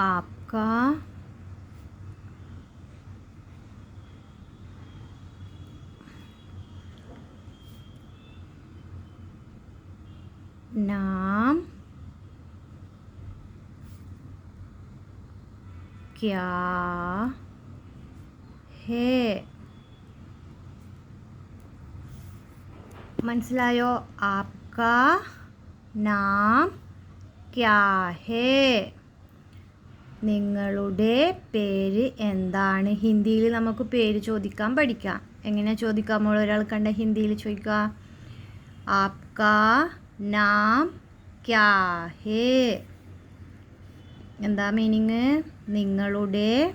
आपका नाम क्या है? मंसलायो आपका नाम क्या है? നിങ്ങളുടെ പേര് എന്താണ്? ഹിന്ദിയിൽ നമുക്ക് പേര് ചോദിക്കാൻ പഠിക്കാം. എങ്ങനെ ചോദിക്കാം? നമ്മൾ ഒരാൾ കണ്ട ഹിന്ദിയിൽ ചോദിക്കുക. ആപ്കാ നാം ക്യാ ഹേ. എന്താ മീനിങ് നിങ്ങളുടെ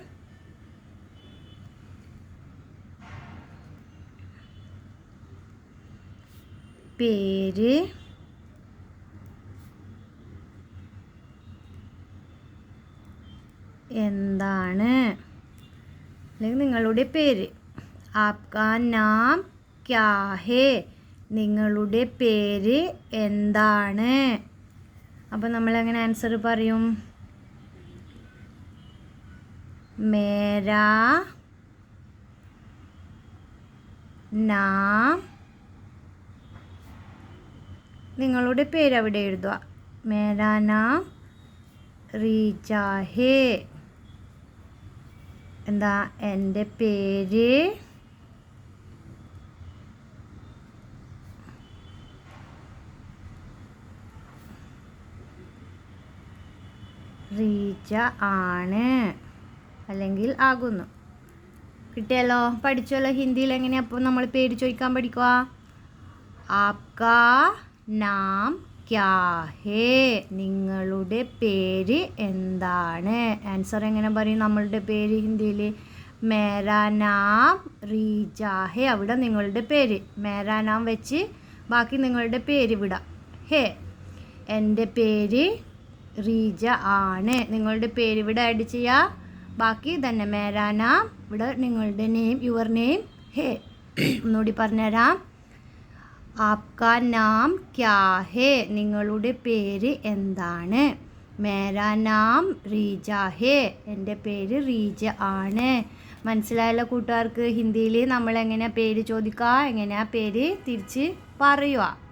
പേര് എന്താണ്? അല്ലെങ്കിൽ നിങ്ങളുടെ പേര്. ആപ്കാ നാം ക്യാ ഹേ. നിങ്ങളുടെ പേര് എന്താണ്? അപ്പോൾ നമ്മൾ എങ്ങനെ ആൻസർ പറയും? മേരാ നാം നിങ്ങളുടെ പേര് അവിടെ എഴുതുക. മേരാ നാം റീചാ ഹേ. എന്താ എന്റെ പേര്? റീജ ആണ്. അല്ലെങ്കിൽ ആകുന്നു. കിട്ടിയല്ലോ. പഠിച്ചല്ലോ ഹിന്ദിയിൽ എങ്ങനെയാ അപ്പോൾ നമ്മൾ പേര് ചോദിക്കാൻ പഠിക്കുക ആപ്കാ നാം ക്യാ ഹേ നിങ്ങളുടെ പേര് എന്താണ്? ആൻസർ എങ്ങനെ പറയും നമ്മളുടെ പേര് ഹിന്ദിയിൽ മേരാ നാം ഹേ അവിടെ നിങ്ങളുടെ പേര്. മേരാ നാം വെച്ച് ബാക്കി നിങ്ങളുടെ പേര് വിടാം. ഹേ എന്റെ പേര് റീജ ആണ്. നിങ്ങളുടെ പേര് ഇവിടെ ആഡ് ചെയ്യുക ബാക്കി തന്നെ മേരാ നാം ഇവിടെ നിങ്ങളുടെ നെയിം യുവർ നെയിം ഹേ ഒന്നുകൂടി പറഞ്ഞുതരാം. ആപ്കാ നാം ക്യാ ഹേ നിങ്ങളുടെ പേര് എന്താണ്? മേരാ നാം റീജ ഹേ എന്റെ പേര് റീജ ആണ്. മനസ്സിലായല്ലോ കൂട്ടുകാർക്ക്? ഹിന്ദിയിൽ നമ്മൾ എങ്ങനെ പേര് ചോദിക്കുക എങ്ങനെയാ പേര് തിരിച്ച് പറയുക?